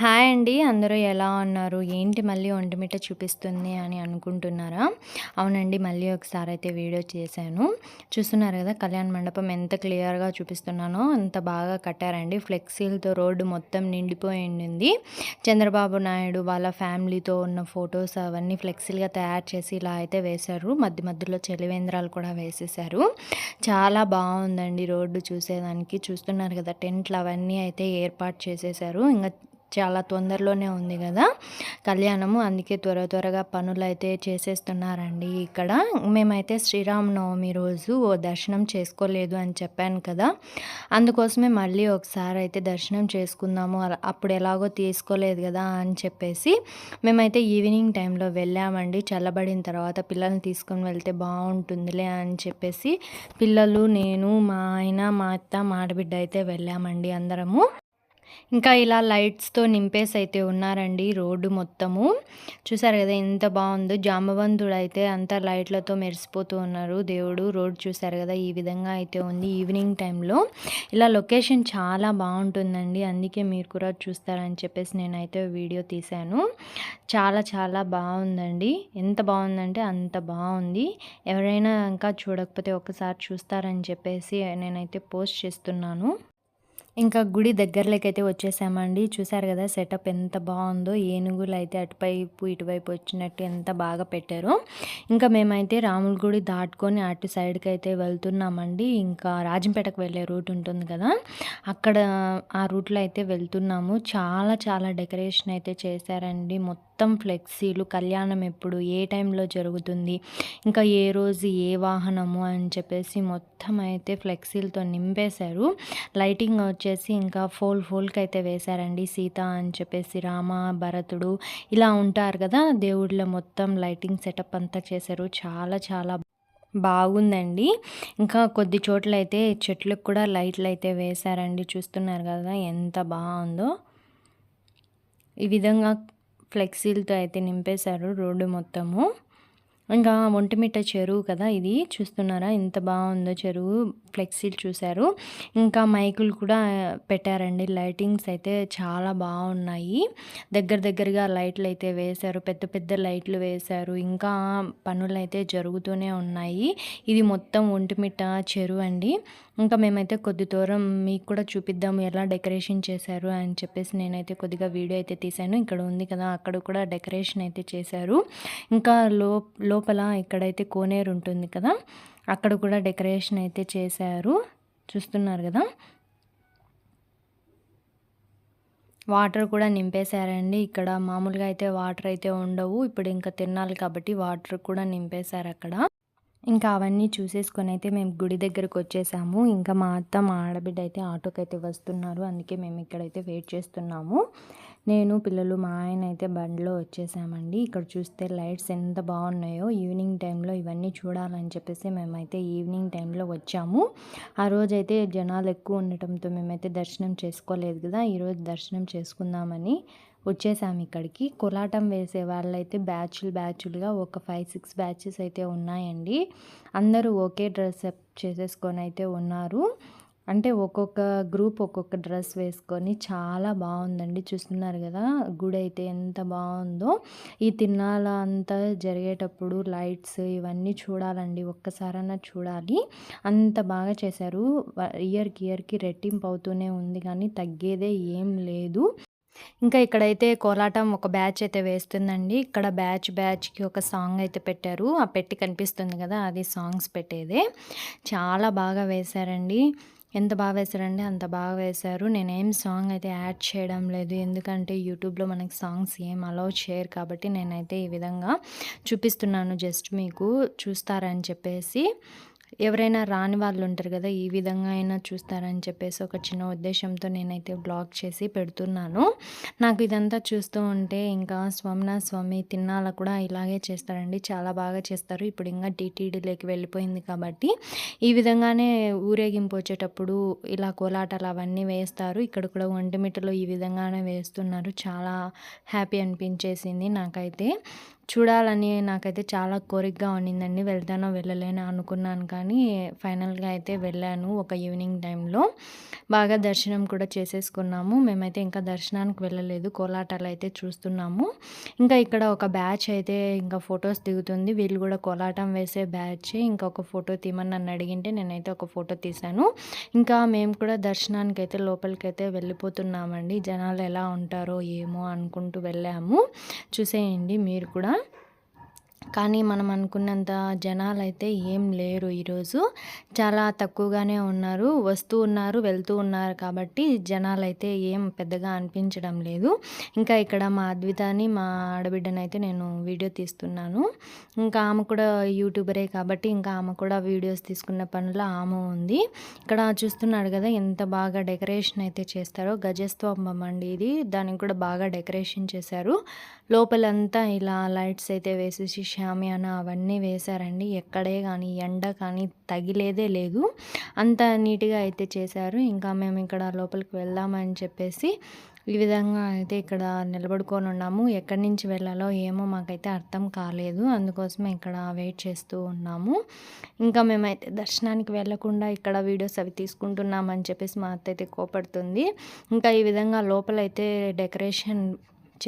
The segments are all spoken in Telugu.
హాయ్ అండి. అందరూ ఎలా ఉన్నారు? ఏంటి మళ్ళీ ఒంటిమిట చూపిస్తుంది అని అనుకుంటున్నారా? అవునండి మళ్ళీ ఒకసారి అయితే వీడియో చేశాను. చూస్తున్నారు కదా కళ్యాణ మండపం ఎంత క్లియర్గా చూపిస్తున్నానో అంత బాగా కట్టారండి. ఫ్లెక్సీలతో రోడ్డు మొత్తం నిండిపోయి ఉండింది. చంద్రబాబు నాయుడు వాళ్ళ ఫ్యామిలీతో ఉన్న ఫొటోస్ అవన్నీ ఫ్లెక్సీలుగా తయారు చేసి ఇలా అయితే వేశారు. మధ్య మధ్యలో చెలివేంద్రాలు కూడా వేసేసారు చాలా బాగుందండి రోడ్డు చూసేదానికి. చూస్తున్నారు కదా టెంట్లు అవన్నీ అయితే ఏర్పాటు చేసేసారు ఇంకా చాలా తొందరలోనే ఉంది కదా. కళ్యాణము అందుకే త్వర త్వరగా పనులు అయితే చేసేస్తున్నారండి ఇక్కడ. మేమైతే శ్రీరామనవమి రోజు ఓ దర్శనం చేసుకోలేదు అని చెప్పాను కదా. అందుకోసమే మళ్ళీ ఒకసారి అయితే దర్శనం చేసుకుందాము. అప్పుడు ఎలాగో తీసుకోలేదు కదా అని చెప్పేసి మేమైతే ఈవినింగ్ టైంలో వెళ్ళామండి. చల్లబడిన తర్వాత పిల్లల్ని తీసుకొని వెళ్తే బాగుంటుందిలే అని చెప్పేసి పిల్లలు నేను మా ఆయన మా అత్త మాడబిడ్డ అయితే వెళ్ళామండి అందరము. ఇంకా ఇలా లైట్స్తో నింపేసి అయితే ఉన్నారండి రోడ్డు మొత్తము. చూసారు కదా ఎంత బాగుందో. జామవంతుడు అయితే అంత లైట్లతో మెరిసిపోతూ ఉన్నారు. దేవుడు రోడ్ చూసారు కదా ఈ విధంగా అయితే ఉంది ఈవినింగ్ టైంలో. ఇలా లొకేషన్ చాలా బాగుంటుందండి. అందుకే మీరు కూడా చూస్తారని చెప్పేసి నేనైతే వీడియో తీశాను. చాలా చాలా బాగుందండి. ఎంత బాగుందంటే అంత బాగుంది. ఎవరైనా ఇంకా చూడకపోతే ఒకసారి చూస్తారని చెప్పేసి నేనైతే పోస్ట్ చేస్తున్నాను. ఇంకా గుడి దగ్గరలోకైతే వచ్చేసామండి. చూసారు కదా సెటప్ ఎంత బాగుందో ఏనుగులు అయితే అటువైపు ఇటువైపు వచ్చినట్టు ఎంత బాగా పెట్టారు. ఇంకా మేమైతే రాముల గుడి దాటుకొని అటు సైడ్కి అయితే వెళ్తున్నామండి. ఇంకా రాజంపేటకు వెళ్ళే రూట్ ఉంటుంది కదా అక్కడ ఆ రూట్లో అయితే వెళ్తున్నాము. చాలా చాలా డెకరేషన్ అయితే చేశారండి. మొత్తం ఫ్లెక్సీలు కళ్యాణం ఎప్పుడు ఏ టైంలో జరుగుతుంది ఇంకా ఏ రోజు ఏ వాహనము అని చెప్పేసి మొత్తం అయితే ఫ్లెక్సీలతో నింపేశారు. లైటింగ్ వచ్చేసి ఇంకా ఫోల్ ఫోల్కి అయితే వేశారండి. సీత అని చెప్పేసి రామ భరతుడు ఇలా ఉంటారు కదా. దేవుళ్ళ మొత్తం లైటింగ్ సెటప్ అంతా చేశారు. చాలా చాలా బాగుందండి. ఇంకా కొద్ది చోట్ల అయితే చెట్లకు కూడా లైట్లు అయితే వేశారండి. చూస్తున్నారు కదా ఎంత బాగుందో. ఈ విధంగా ఫ్లెక్సీలతో అయితే నింపేశారు రోడ్డు మొత్తము. ఇంకా ఒంటిమిట్ట చెరువు కదా ఇది. చూస్తున్నారా? ఎంత బాగుందో చెరువు. ఫ్లెక్సీలు చూశారు. ఇంకా మైకులు కూడా పెట్టారండి. లైటింగ్స్ అయితే చాలా బాగున్నాయి. దగ్గర దగ్గరగా లైట్లు అయితే వేశారు. పెద్ద పెద్ద లైట్లు వేశారు. ఇంకా పనులు అయితే జరుగుతూనే ఉన్నాయి. ఇది మొత్తం ఒంటిమిట్ట చెరువు అండి. ఇంకా మేమైతే కొద్ది దూరం మీకు కూడా చూపిద్దాము ఎలా డెకరేషన్ చేశారు అని చెప్పేసి నేనైతే కొద్దిగా వీడియో అయితే తీశాను. ఇక్కడ ఉంది కదా అక్కడ కూడా డెకరేషన్ అయితే చేశారు. ఇంకా లో లోపల ఇక్కడైతే కోనేరు ఉంటుంది కదా అక్కడ కూడా డెకరేషన్ అయితే చేశారు. చూస్తున్నారు కదా? వాటర్ కూడా నింపేశారండి. ఇక్కడ మామూలుగా అయితే వాటర్ అయితే ఉండవు. ఇప్పుడు ఇంకా తినాలి కాబట్టి వాటర్ కూడా నింపేశారు అక్కడ. ఇంకా అవన్నీ చూసేసుకొని అయితే మేము గుడి దగ్గరకు వచ్చేసాము. ఇంకా మా అత్త మా ఆడబిడ్డ అయితే ఆటోకి అయితే వస్తున్నారు. అందుకే మేము ఇక్కడైతే వెయిట్ చేస్తున్నాము. నేను పిల్లలు మా ఆయన అయితే బండిలో వచ్చేసామండి. ఇక్కడ చూస్తే లైట్స్ ఎంత బాగున్నాయో. ఈవినింగ్ టైంలో ఇవన్నీ చూడాలని చెప్పేసి మేమైతే ఈవినింగ్ టైంలో వచ్చాము. ఆ రోజైతే జనాలు ఎక్కువ ఉండటంతో మేమైతే దర్శనం చేసుకోలేదు కదా. ఈరోజు దర్శనం చేసుకుందామని వచ్చేసాము ఇక్కడికి. కోలాటం వేసే వాళ్ళైతే బ్యాచ్లు బ్యాచ్లుగా ఒక ఫైవ్ సిక్స్ బ్యాచెస్ అయితే ఉన్నాయండి. అందరూ ఒకే డ్రెస్ చేసేసుకొని అయితే ఉన్నారు. అంటే ఒక్కొక్క గ్రూప్ ఒక్కొక్క డ్రెస్ వేసుకొని చాలా బాగుందండి. చూస్తున్నారు కదా గుడి అయితే ఎంత బాగుందో. ఈ తిన్నాల అంతా జరిగేటప్పుడు లైట్స్ ఇవన్నీ చూడాలండి. ఒక్కసారన్నా చూడాలి. అంత బాగా చేశారు. ఇయర్కి ఇయర్కి రెట్టింపు అవుతూనే ఉంది కానీ తగ్గేదే ఏం లేదు. ఇంకా ఇక్కడైతే కోలాటం ఒక బ్యాచ్ అయితే వేస్తుందండి. ఇక్కడ బ్యాచ్ బ్యాచ్కి ఒక సాంగ్ అయితే పెట్టారు. ఆ పెట్టి కనిపిస్తుంది కదా అది సాంగ్స్ పెట్టేదే. చాలా బాగా వేశారండి. ఎంత బాగా వేశారండి అంత బాగా వేశారు. నేనేం సాంగ్ అయితే యాడ్ చేయడం లేదు. ఎందుకంటే యూట్యూబ్లో మనకి సాంగ్స్ ఏం అలౌ చేయరు కాబట్టి నేనైతే ఈ విధంగా చూపిస్తున్నాను జస్ట్ మీకు. చూస్తారని చెప్పేసి ఎవరైనా రాని వాళ్ళు ఉంటారు కదా ఈ విధంగా అయినా చూస్తారని చెప్పేసి ఒక చిన్న ఉద్దేశంతో నేనైతే బ్లాగ్ చేసి పెడుతున్నాను. నాకు ఇదంతా చూస్తూ ఉంటే ఇంకా స్వామినా స్వామి తిన్నాల కూడా ఇలాగే చేస్తారండి. చాలా బాగా చేస్తారు. ఇప్పుడు ఇంకా టీటీడీలోకి వెళ్ళిపోయింది కాబట్టి ఈ విధంగానే ఊరేగింపు వచ్చేటప్పుడు ఇలా కోలాటాలు అవన్నీ వేస్తారు. ఇక్కడ కూడా ఒంటిమిట్టలో ఈ విధంగానే వేస్తున్నారు. చాలా హ్యాపీ అనిపించేసింది నాకైతే. చూడాలని నాకైతే చాలా కోరికగా ఉండిందండి వెళ్తానో వెళ్ళలేనో అనుకున్నాను కానీ ఫైనల్గా అయితే వెళ్ళాను ఒక ఈవినింగ్ టైంలో. బాగా దర్శనం కూడా చేసేసుకున్నాము. మేమైతే ఇంకా దర్శనానికి వెళ్ళలేదు. కోలాటాలు అయితే చూస్తున్నాము. ఇంకా ఇక్కడ ఒక బ్యాచ్ అయితే ఇంకా ఫొటోస్ దిగుతుంది. వీళ్ళు కూడా కోలాటం వేసే బ్యాచ్. ఇంకా ఒక ఫోటో తీమని నన్ను అడిగింటే నేనైతే ఒక ఫోటో తీశాను. ఇంకా మేము కూడా దర్శనానికి అయితే లోపలికి అయితే వెళ్ళిపోతున్నామండి. జనాలు ఎలా ఉంటారో ఏమో అనుకుంటూ వెళ్ళాము. చూసేయండి మీరు కూడా. కానీ మనం అనుకున్నంత జనాలు అయితే ఏం లేరు ఈరోజు. చాలా తక్కువగానే ఉన్నారు వస్తూ ఉన్నారు వెళ్తూ ఉన్నారు కాబట్టి జనాలు అయితే ఏం పెద్దగా అనిపించడం లేదు. ఇంకా ఇక్కడ మా అద్వితాని మా ఆడబిడ్డనైతే నేను వీడియో తీస్తున్నాను. ఇంకా ఆమె కూడా యూట్యూబరే కాబట్టి ఇంకా ఆమె కూడా వీడియోస్ తీసుకున్న పనుల ఆమె ఉంది. ఇక్కడ చూస్తున్నాడు కదా ఎంత బాగా డెకరేషన్ అయితే చేస్తారో గజస్తంభం అండి ఇది. దానికి కూడా బాగా డెకరేషన్ చేశారు. లోపలంతా ఇలా లైట్స్ అయితే వేసేసి షామియాన అవన్నీ వేశారండి. ఎక్కడే కానీ ఎండ కానీ తగిలేదే లేదు. అంత నీట్గా అయితే చేశారు. ఇంకా మేము ఇక్కడ లోపలికి వెళ్దామని చెప్పేసి ఈ విధంగా అయితే ఇక్కడ నిలబడుకొని ఉన్నాము. ఎక్కడి నుంచి వెళ్ళాలో ఏమో మాకైతే అర్థం కాలేదు. అందుకోసమే ఇక్కడ వెయిట్ చేస్తూ ఉన్నాము. ఇంకా మేమైతే దర్శనానికి వెళ్ళకుండా ఇక్కడ వీడియోస్ అవి తీసుకుంటున్నామని చెప్పేసి మా అత్త అయితే కోపడుతుంది. ఇంకా ఈ విధంగా లోపలైతే డెకరేషన్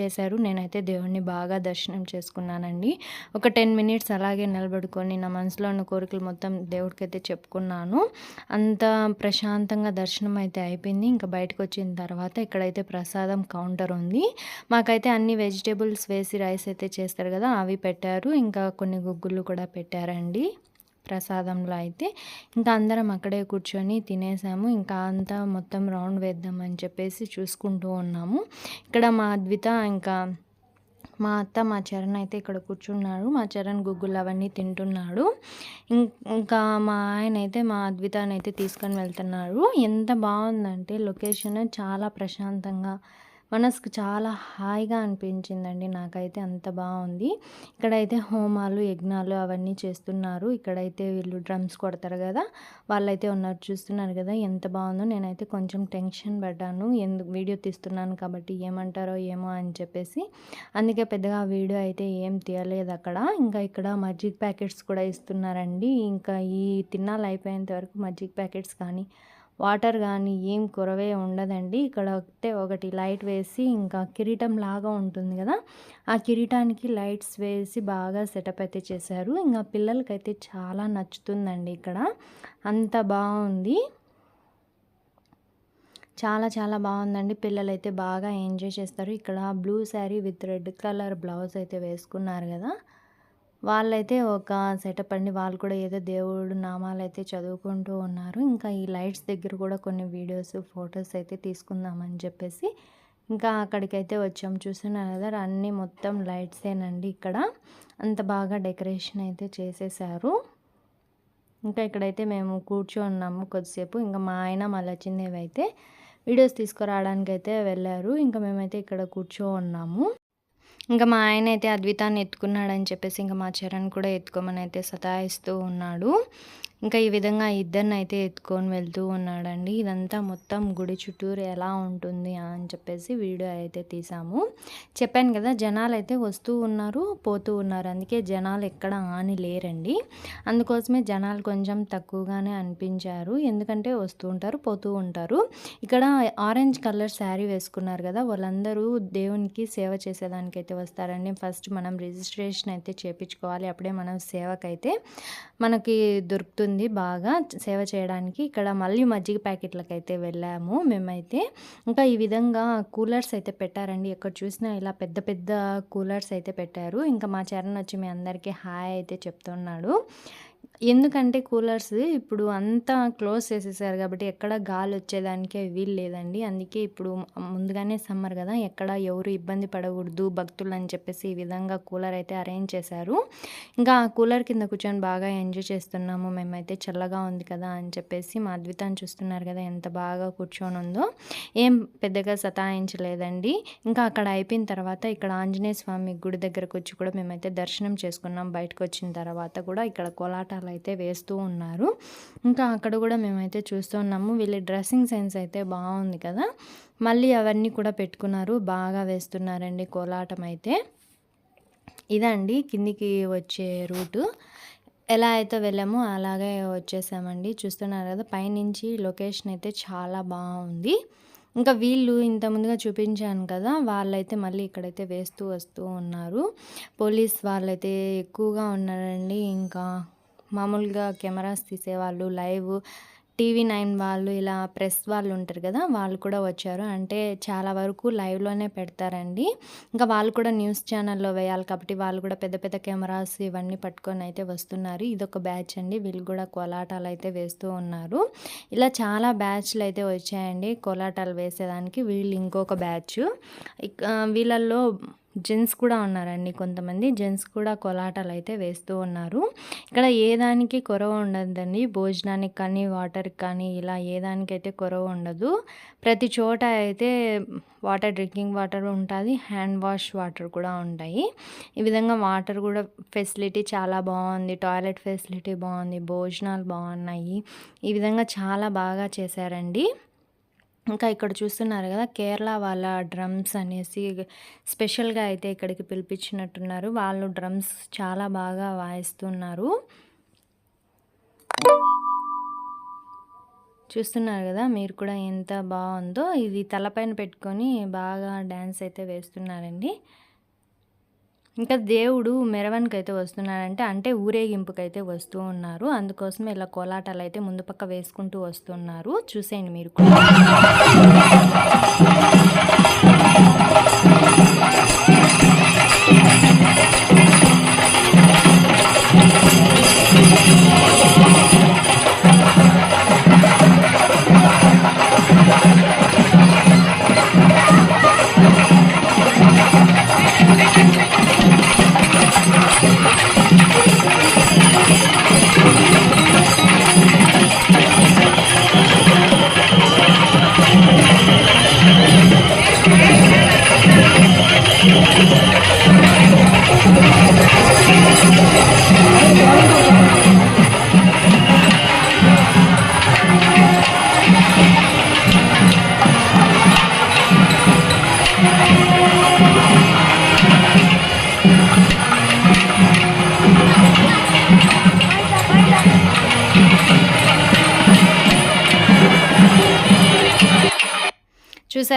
చేశారు. నేనైతే దేవుణ్ణి బాగా దర్శనం చేసుకున్నానండి. ఒక టెన్ మినిట్స్ అలాగే నిలబడుకొని నా మనసులో ఉన్న కోరికలు మొత్తం దేవుడికైతే చెప్పుకున్నాను. అంత ప్రశాంతంగా దర్శనం అయితే అయిపోయింది. ఇంకా బయటకు వచ్చిన తర్వాత ఇక్కడైతే ప్రసాదం కౌంటర్ ఉంది. మాకైతే అన్ని వెజిటేబుల్స్ వేసి రైస్ అయితే చేస్తారు కదా అవి పెట్టారు. ఇంకా కొన్ని గుగ్గులు కూడా పెట్టారండి. ప్రసాదంలో అయితే ఇంకా అందరం అక్కడే కూర్చొని తినేసాము. ఇంకా అంతా మొత్తం రౌండ్ వేద్దామని చెప్పేసి చూసుకుంటూ ఉన్నాము. ఇక్కడ మా అద్విత ఇంకా మా అత్త మా చరణ్ అయితే ఇక్కడ కూర్చున్నాడు మా చరణ్ గుగ్గులు అవన్నీ తింటున్నాడు. ఇంకా మా ఆయన అయితే మా అద్వితాన్ని అయితే తీసుకొని వెళ్తున్నారు. ఎంత బాగుందంటే లొకేషన్ చాలా ప్రశాంతంగా మనసుకు చాలా హాయిగా అనిపించిందండి. నాకైతే అంత బాగుంది. ఇక్కడైతే హోమాలు యజ్ఞాలు అవన్నీ చేస్తున్నారు. ఇక్కడైతే వీళ్ళు డ్రమ్స్ కొడతారు కదా వాళ్ళైతే ఉన్నారు చూస్తున్నారు కదా ఎంత బాగుందో. నేనైతే కొంచెం టెన్షన్ పడ్డాను. ఎందుకు వీడియో తీస్తున్నాను కాబట్టి ఏమంటారో ఏమో అని చెప్పేసి. అందుకే పెద్దగా వీడియో అయితే ఏం తీయలేదు అక్కడ. ఇంకా ఇక్కడ మజ్జిగ ప్యాకెట్స్ కూడా ఇస్తున్నారండి. ఇంకా ఈ తిన్నాలు అయిపోయేంత వరకు మజ్జిగ ప్యాకెట్స్ కానీ వాటర్ కానీ ఏం కురవే ఉండదండి. ఇక్కడ ఒకటే ఒకటి లైట్ వేసి ఇంకా కిరీటం లాగా ఉంటుంది కదా ఆ కిరీటానికి లైట్స్ వేసి బాగా సెటప్ అయితే చేశారు. ఇంకా పిల్లలకైతే చాలా నచ్చుతుందండి ఇక్కడ. అంత బాగుంది. చాలా చాలా బాగుందండి. పిల్లలు అయితే బాగా ఎంజాయ్ చేస్తారు. ఇక్కడ blue saree with red colour blouse అయితే వేసుకున్నారు కదా. వాళ్ళైతే ఒక సెటప్ అండి. వాళ్ళు కూడా ఏదో దేవుడు నామాలు అయితే చదువుకుంటూ ఉన్నారు. ఇంకా ఈ లైట్స్ దగ్గర కూడా కొన్ని వీడియోస్ ఫొటోస్ అయితే తీసుకుందామని చెప్పేసి ఇంకా అక్కడికైతే వచ్చాం. చూస్తున్నారు కదా అన్నీ మొత్తం లైట్సేనండి ఇక్కడ. అంత బాగా డెకరేషన్ అయితే చేసేసారు. ఇంకా ఇక్కడైతే మేము కూర్చోన్నాము కొద్దిసేపు. ఇంకా మా ఆయన మళ్ళీ చిన్నవి అయితే వీడియోస్ తీసుకురావడానికి అయితే వెళ్ళారు. ఇంకా మేమైతే ఇక్కడ కూర్చో ఉన్నాము. ఇంకా మా ఆయన అయితే అద్వితాన్ని ఎత్తుకున్నాడని చెప్పేసి ఇంకా మా చరణ్ కూడా ఎత్తుకోమని అయితే సతాయిస్తూ ఉన్నాడు. ఇంకా ఈ విధంగా ఇద్దరిని అయితే ఎత్తుకొని వెళ్తూ ఉన్నాడండి. ఇదంతా మొత్తం గుడి చుట్టూరు ఎలా ఉంటుంది అని చెప్పేసి వీడియో అయితే తీసాము. చెప్పాను కదా జనాలు అయితే వస్తూ ఉన్నారు పోతూ ఉన్నారు. అందుకే జనాలు ఎక్కడ ఆని లేరండి. అందుకోసమే జనాలు కొంచెం తక్కువగానే అనిపించారు. ఎందుకంటే వస్తూ ఉంటారు పోతూ ఉంటారు. ఇక్కడ ఆరెంజ్ కలర్ శారీ వేసుకున్నారు కదా వాళ్ళందరూ దేవునికి సేవ చేసేదానికైతే వస్తారండి. ఫస్ట్ మనం రిజిస్ట్రేషన్ అయితే చేపించుకోవాలి. అప్పుడే మనం సేవకైతే మనకి దొరుకుతుంది. ఉంది బాగా సేవ చేయడానికి. ఇక్కడ మళ్ళీ మజ్జిగ ప్యాకెట్లకు అయితే వెళ్ళాము మేమైతే. ఇంకా ఈ విధంగా కూలర్స్ అయితే పెట్టారండి. ఎక్కడ చూసినా ఇలా పెద్ద పెద్ద కూలర్స్ అయితే పెట్టారు. ఇంకా మా చరణ్ వచ్చి మీ అందరికీ హాయ్ అయితే చెప్తున్నాడు. ఎందుకంటే కూలర్స్ ఇప్పుడు అంతా క్లోజ్ చేసేసారు కాబట్టి ఎక్కడ గాలి వచ్చేదానికే వీలు లేదండి. అందుకే ఇప్పుడు ముందుగానే సమ్మర్ కదా ఎక్కడ ఎవరు ఇబ్బంది పడకూడదు భక్తులు అని చెప్పేసి ఈ విధంగా కూలర్ అయితే అరేంజ్ చేశారు. ఇంకా ఆ కూలర్ కింద కూర్చొని బాగా ఎంజాయ్ చేస్తున్నాము మేమైతే చల్లగా ఉంది కదా అని చెప్పేసి మా అద్వితాన్ని చూస్తున్నారు కదా ఎంత బాగా కూర్చొని ఉందో. ఏం పెద్దగా సతాయించలేదండి. ఇంకా అక్కడ అయిపోయిన తర్వాత ఇక్కడ ఆంజనేయ స్వామి గుడి దగ్గరకు వచ్చి కూడా మేమైతే దర్శనం చేసుకున్నాం. బయటకు వచ్చిన తర్వాత కూడా ఇక్కడ కోలాట కోలాటాలు అయితే వేస్తూ ఉన్నారు. ఇంకా అక్కడ కూడా మేమైతే చూస్తున్నాము వీళ్ళ డ్రెస్సింగ్ సెన్స్ అయితే బాగుంది కదా. మళ్ళీ అవన్నీ కూడా పెట్టుకున్నారు. బాగా వేస్తున్నారండి కోలాటం అయితే. ఇదండి కిందికి వచ్చే రూటు. ఎలా అయితే వెళ్ళామో అలాగే వచ్చేసామండి. చూస్తున్నారు కదా పైనుంచి లొకేషన్ అయితే చాలా బాగుంది. ఇంకా వీళ్ళు ఇంత ముందుగా చూపించాను కదా వాళ్ళైతే మళ్ళీ ఇక్కడైతే వేస్తూ వస్తూ ఉన్నారు. పోలీస్ వాళ్ళైతే ఎక్కువగా ఉన్నారండి. ఇంకా మామూలుగా కెమెరాస్ తీసేవాళ్ళు లైవ్ టీవీ నైన్ వాళ్ళు ఇలా ప్రెస్ వాళ్ళు ఉంటారు కదా వాళ్ళు కూడా వచ్చారు. అంటే చాలా వరకు లైవ్లోనే పెడతారండి. ఇంకా వాళ్ళు కూడా న్యూస్ ఛానల్లో వేయాలి కాబట్టి వాళ్ళు కూడా పెద్ద పెద్ద కెమెరాస్ ఇవన్నీ పట్టుకొని అయితే వస్తున్నారు. ఇదొక బ్యాచ్ అండి. వీళ్ళు కూడా కోలాటాలు అయితే వేస్తూ ఉన్నారు. ఇలా చాలా బ్యాచ్లు అయితే వచ్చాయండి కోలాటాలు వేసేదానికి. వీళ్ళు ఇంకొక బ్యాచ్. వీళ్ళల్లో జెంట్స్ కూడా ఉన్నారండి కొంతమంది. జెంట్స్ కూడా కొలాటలు అయితే వేస్తూ ఉన్నారు. ఇక్కడ ఏ దానికి కొరవ ఉండదండి. భోజనానికి కానీ వాటర్కి కానీ ఇలా ఏ దానికైతే కొరవ ఉండదు. ప్రతి చోట అయితే వాటర్ డ్రింకింగ్ వాటర్ ఉంటుంది. హ్యాండ్ వాష్ వాటర్ కూడా ఉంటాయి. ఈ విధంగా వాటర్ కూడా ఫెసిలిటీ చాలా బాగుంది. టాయిలెట్ ఫెసిలిటీ బాగుంది. భోజనాలు బాగున్నాయి. ఈ విధంగా చాలా బాగా చేశారండి. ఇంకా ఇక్కడ చూస్తున్నారు కదా కేరళ వాళ్ళ డ్రమ్స్ అనేసి స్పెషల్గా అయితే ఇక్కడికి పిలిపించినట్టున్నారు. వాళ్ళు డ్రమ్స్ చాలా బాగా వాయిస్తున్నారు. చూస్తున్నారు కదా మీరు కూడా ఎంత బాగుందో. ఇది తలపైన పెట్టుకొని బాగా డ్యాన్స్ అయితే వేస్తున్నారండి. ఇంకా దేవుడు మెరవనికైతే వస్తున్నాడంటే అంటే ఊరేగింపుకైతే వస్తూ ఉన్నారు. అందుకోసం ఇలా కోలాటాలు అయితే ముందు పక్క వేసుకుంటూ వస్తున్నారు. చూసేయండి మీరు కూడా.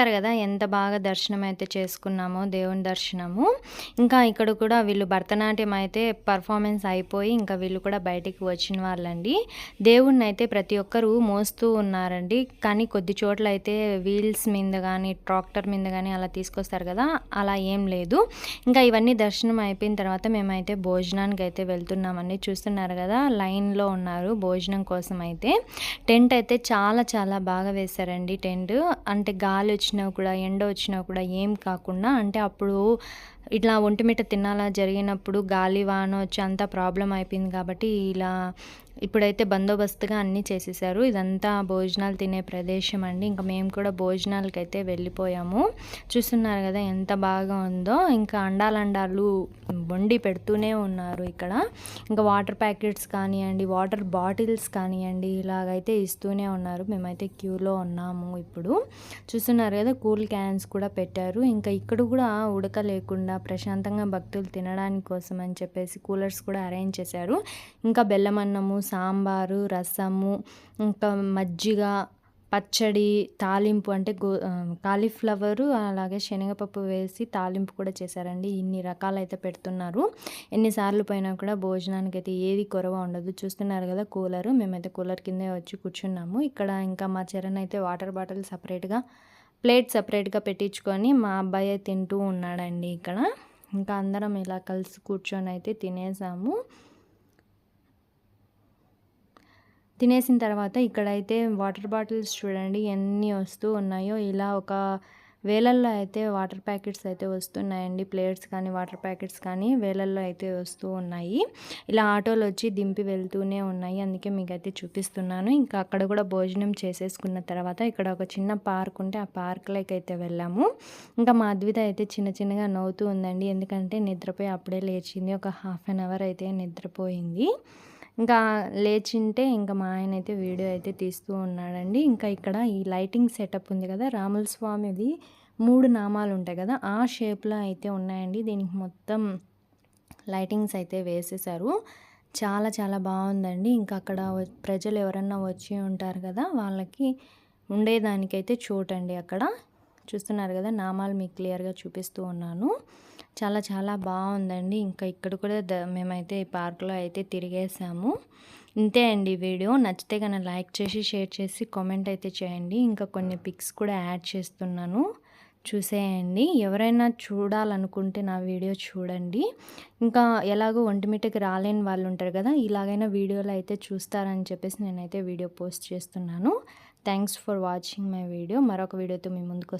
చూసారు కదా ఎంత బాగా దర్శనం అయితే చేసుకున్నామో దేవుని దర్శనము. ఇంకా ఇక్కడ కూడా వీళ్ళు భరతనాట్యం అయితే పర్ఫార్మెన్స్ అయిపోయి ఇంకా వీళ్ళు కూడా బయటికి వచ్చిన వాళ్ళండి. దేవుణ్ణి అయితే ప్రతి ఒక్కరూ మోస్తూ ఉన్నారండి. కానీ కొద్ది చోట్ల అయితే వీల్స్ మీద కానీ ట్రాక్టర్ మీద కానీ అలా తీసుకొస్తారు కదా అలా ఏం లేదు. ఇంకా ఇవన్నీ దర్శనం అయిపోయిన తర్వాత మేమైతే భోజనానికి అయితే వెళ్తున్నామండి. చూస్తున్నారు కదా లైన్లో ఉన్నారు భోజనం కోసం అయితే. టెంట్ అయితే చాలా చాలా బాగా వేశారండి టెంట్. అంటే గాలి వచ్చిన వచ్చినా కూడా ఎండ వచ్చినా కూడా ఏం కాకుండా అంటే అప్పుడు ఇట్లా ఒంటిమిట తినాలా జరిగినప్పుడు గాలి వాన వచ్చి అంతా ప్రాబ్లం అయిపోయింది కాబట్టి ఇలా ఇప్పుడైతే బందోబస్తుగా అన్నీ చేసేసారు. ఇదంతా భోజనాలు తినే ప్రదేశం అండి. ఇంకా మేము కూడా భోజనాలకి అయితే వెళ్ళిపోయాము. చూస్తున్నారు కదా ఎంత బాగా ఉందో. ఇంకా అండాలండాలు వండి పెడుతూనే ఉన్నారు ఇక్కడ. ఇంకా వాటర్ ప్యాకెట్స్ కానివ్వండి వాటర్ బాటిల్స్ కానివ్వండి ఇలాగైతే ఇస్తూనే ఉన్నారు. మేమైతే క్యూలో ఉన్నాము ఇప్పుడు. చూస్తున్నారు కదా కూల్ క్యాన్స్ కూడా పెట్టారు. ఇంకా ఇక్కడ కూడా ఉడక లేకుండా ప్రశాంతంగా భక్తులు తినడానికి కోసం అని చెప్పేసి కూలర్స్ కూడా అరేంజ్ చేశారు. ఇంకా బెల్లమన్నము సాంబారు రసము ఇంకా మజ్జిగ పచ్చడి తాలింపు అంటే గో కాలీఫ్లవరు అలాగే శనగపప్పు వేసి తాలింపు కూడా చేశారండి. ఇన్ని రకాలు అయితే పెడుతున్నారు ఎన్నిసార్లు పోయినా కూడా భోజనానికి అయితే ఏది కొరవ ఉండదు. చూస్తున్నారు కదా కూలరు మేమైతే కూలర్ కిందే వచ్చి కూర్చున్నాము. ఇక్కడ ఇంకా మా చరణ్ అయితే వాటర్ బాటిల్ సపరేట్గా ప్లేట్ సపరేట్గా పెట్టించుకొని మా అబ్బాయి తింటూ ఉన్నాడండి ఇక్కడ. ఇంకా అందరం ఇలా కలిసి కూర్చొని అయితే తినేసాము. తినేసిన తర్వాత ఇక్కడైతే వాటర్ బాటిల్స్ చూడండి ఎన్ని వస్తూ ఉన్నాయో. ఇలా ఒక వేలల్లో అయితే వాటర్ ప్యాకెట్స్ అయితే వస్తున్నాయండి. ప్లేట్స్ కానీ వాటర్ ప్యాకెట్స్ కానీ వేలల్లో అయితే వస్తూ ఉన్నాయి. ఇలా ఆటోలు వచ్చి దింపి వెళ్తూనే ఉన్నాయి. అందుకే మీకు అయితే చూపిస్తున్నాను. ఇంకా అక్కడ కూడా భోజనం చేసేసుకున్న తర్వాత ఇక్కడ ఒక చిన్న పార్క్ ఉంటే ఆ పార్క్లోకి అయితే వెళ్ళాము. ఇంకా మా అద్విత అయితే చిన్న చిన్నగా నవ్వుతూ ఉందండి. ఎందుకంటే నిద్రపోయి అప్పుడే లేచింది. ఒక హాఫ్ అన్ అవర్ అయితే నిద్రపోయింది. ఇంకా లేచింటే ఇంకా మా ఆయన అయితే వీడియో అయితే తీస్తూ ఉన్నాడండి. ఇంకా ఇక్కడ ఈ లైటింగ్ సెటప్ ఉంది కదా రాముల స్వామిది మూడు నామాలు ఉంటాయి కదా ఆ షేప్లో అయితే ఉన్నాయండి. దీనికి మొత్తం లైటింగ్స్ అయితే వేసేసారు చాలా చాలా బాగుందండి. ఇంకా అక్కడ ప్రజలు ఎవరన్నా వచ్చి ఉంటారు కదా వాళ్ళకి ఉండేదానికైతే చోటండి అక్కడ. చూస్తున్నారు కదా నామాలు మీకు క్లియర్గా చూపిస్తూ ఉన్నాను. చాలా చాలా బాగుందండి. ఇంకా ఇక్కడ కూడా ద మేమైతే ఈ పార్క్లో అయితే తిరిగేసాము. ఇంతే అండి వీడియో. నచ్చితే కనుక లైక్ చేసి షేర్ చేసి కామెంట్ అయితే చేయండి. ఇంకా కొన్ని పిక్స్ కూడా యాడ్ చేస్తున్నాను. చూసేయండి. ఎవరైనా చూడాలనుకుంటే నా వీడియో చూడండి. ఇంకా ఎలాగో ఒంటిమిటకి రాలేని వాళ్ళు ఉంటారు కదా ఇలాగైనా వీడియోలు అయితే చూస్తారని చెప్పేసి నేనైతే వీడియో పోస్ట్ చేస్తున్నాను. Thanks for watching my video. మరొక వీడియోతో మీ ముందుకు